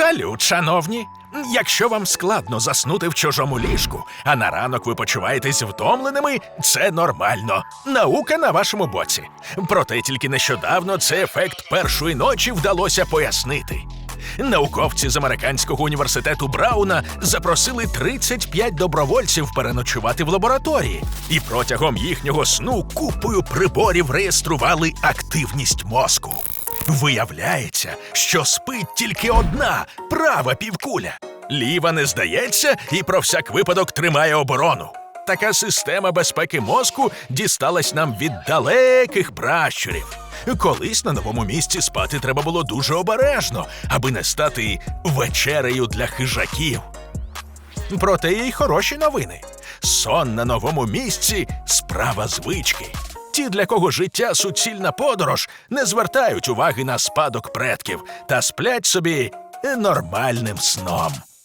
Салют, шановні. Якщо вам складно заснути в чужому ліжку, а на ранок ви почуваєтесь втомленими, це нормально. Наука на вашому боці. Проте тільки нещодавно цей ефект першої ночі вдалося пояснити. Науковці з американського університету Брауна запросили 35 добровольців переночувати в лабораторії, і протягом їхнього сну купою приборів реєстрували активність мозку. Виявляється, що спить тільки одна права півкуля. Ліва не здається і про всяк випадок тримає оборону. Така система безпеки мозку дісталась нам від далеких пращурів. Колись на новому місці спати треба було дуже обережно, аби не стати вечерею для хижаків. Проте є й хороші новини. Сон на новому місці справа звички. Ті, для кого життя суцільна подорож, не звертають уваги на спадок предків та сплять собі нормальним сном.